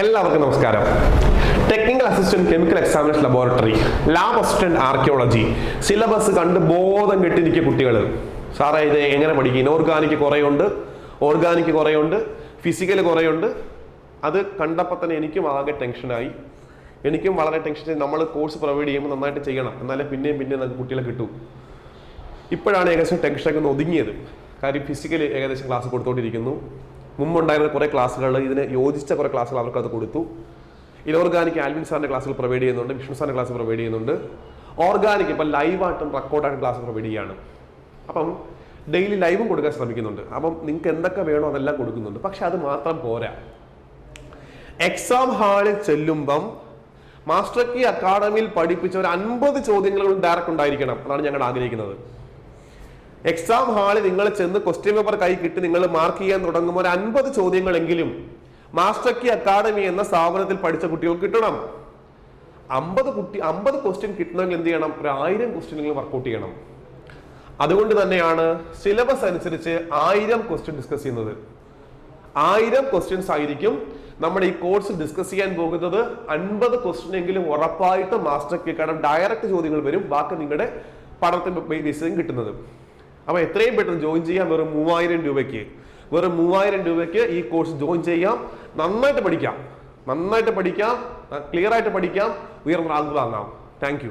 എല്ലാവർക്കും നമസ്കാരം. Technical assistant chemical examination laboratory lab assistant archaeology syllabus കണ്ട് ബോധം കെട്ടിരിക്കുക കുട്ടികൾ സാറേ ഇത് എങ്ങനെ പഠിക്കും? ഇനോർഗാനിക് കുറേയുണ്ട് ഓർഗാനിക് കുറേയുണ്ട് ഫിസിക്കൽ കുറേയുണ്ട്. അത് കണ്ടപ്പോൾ തന്നെ എനിക്കും ആകെ ടെൻഷനായി എനിക്കും വളരെ ടെൻഷൻ നമ്മൾ കോഴ്സ് പ്രൊവൈഡ് ചെയ്യുമ്പോൾ നന്നായിട്ട് ചെയ്യണം. എന്നാലേ പിന്നെയും പിന്നെയും നമുക്ക് കുട്ടികളെ കിട്ടും. ഇപ്പോഴാണ് ഏകദേശം ടെൻഷനൊക്കെ ഒന്ന് ഒതുങ്ങിയത്. കാര്യം ഫിസിക്കൽ ഏകദേശം ക്ലാസ് കൊടുത്തോണ്ടിരിക്കുന്നു. മുമ്പുണ്ടായിരുന്ന കുറേ ക്ലാസ്സുകൾ ഇതിന് യോജിച്ച കുറേ ക്ലാസ്സുകൾ അവർക്കത് കൊടുത്തു. ഇനോർഗാനിക് ആൽവിൻ സാറിന്റെ ക്ലാസ്സുകൾ പ്രൊവൈഡ് ചെയ്യുന്നുണ്ട് വിഷ്ണു സാറിന്റെ ക്ലാസ് പ്രൊവൈഡ് ചെയ്യുന്നുണ്ട്. ഓർഗാനിക് ഇപ്പം ലൈവായിട്ടും റെക്കോർഡായിട്ടും ക്ലാസ് പ്രൊവൈഡ് ചെയ്യുകയാണ്. അപ്പം ഡെയിലി ലൈവും കൊടുക്കാൻ ശ്രമിക്കുന്നുണ്ട്. അപ്പം നിങ്ങൾക്ക് എന്തൊക്കെ വേണോ അതെല്ലാം കൊടുക്കുന്നുണ്ട്. പക്ഷെ അത് മാത്രം പോരാ. എക്സാം ഹാളിൽ ചെല്ലുമ്പം മാസ്റ്റർ കീ അക്കാഡമിയിൽ പഠിപ്പിച്ച ഒരു അൻപത് ചോദ്യങ്ങളും ഡയറക്റ്റ് ഉണ്ടായിരിക്കണം. അതാണ് ഞങ്ങൾ ആഗ്രഹിക്കുന്നത്. എക്സാം ഹാളിൽ നിങ്ങൾ ചെന്ന് ക്വസ്റ്റ്യൻ പേപ്പർ കൈ കിട്ടി നിങ്ങൾ മാർക്ക് ചെയ്യാൻ തുടങ്ങുമ്പോൾ ഒരു അൻപത് ചോദ്യങ്ങളെങ്കിലും മാസ്റ്റർ കി അക്കാദമി എന്ന സ്ഥാപനത്തിൽ പഠിച്ച കുട്ടികൾക്ക് കിട്ടണം. അമ്പത് കുട്ടി അമ്പത് ക്വസ്റ്റ്യൻ കിട്ടണമെങ്കിൽ എന്ത് ചെയ്യണം? ഒരു ആയിരം ക്വസ്റ്റ്യനുകൾ വർക്കൗട്ട് ചെയ്യണം. അതുകൊണ്ട് തന്നെയാണ് സിലബസ് അനുസരിച്ച് ആയിരം ക്വസ്റ്റ്യൻ ഡിസ്കസ് ചെയ്യുന്നത്. ആയിരം ക്വസ്റ്റ്യൻസ് ആയിരിക്കും നമ്മുടെ ഈ കോഴ്സ് ഡിസ്കസ് ചെയ്യാൻ പോകുന്നത്. അൻപത് ക്വസ്റ്റ്യൻ എങ്കിലും ഉറപ്പായിട്ട് മാസ്റ്റർ കാരണം ഡയറക്റ്റ് ചോദ്യങ്ങൾ വരും. ബാക്കി നിങ്ങളുടെ പഠനത്തിന്റെ ബേസിലും കിട്ടുന്നത്. അപ്പൊ എത്രയും പെട്ടെന്ന് ജോയിൻ ചെയ്യാം വെറും മൂവായിരം രൂപയ്ക്ക്. വെറും മൂവായിരം രൂപയ്ക്ക് ഈ കോഴ്സ് ജോയിൻ ചെയ്യാം. നന്നായിട്ട് പഠിക്കാം. നന്നായിട്ട് പഠിക്കാം. ക്ലിയർ ആയിട്ട് പഠിക്കാം. ഉയർന്ന റാങ്ക് വാങ്ങാം താങ്ക്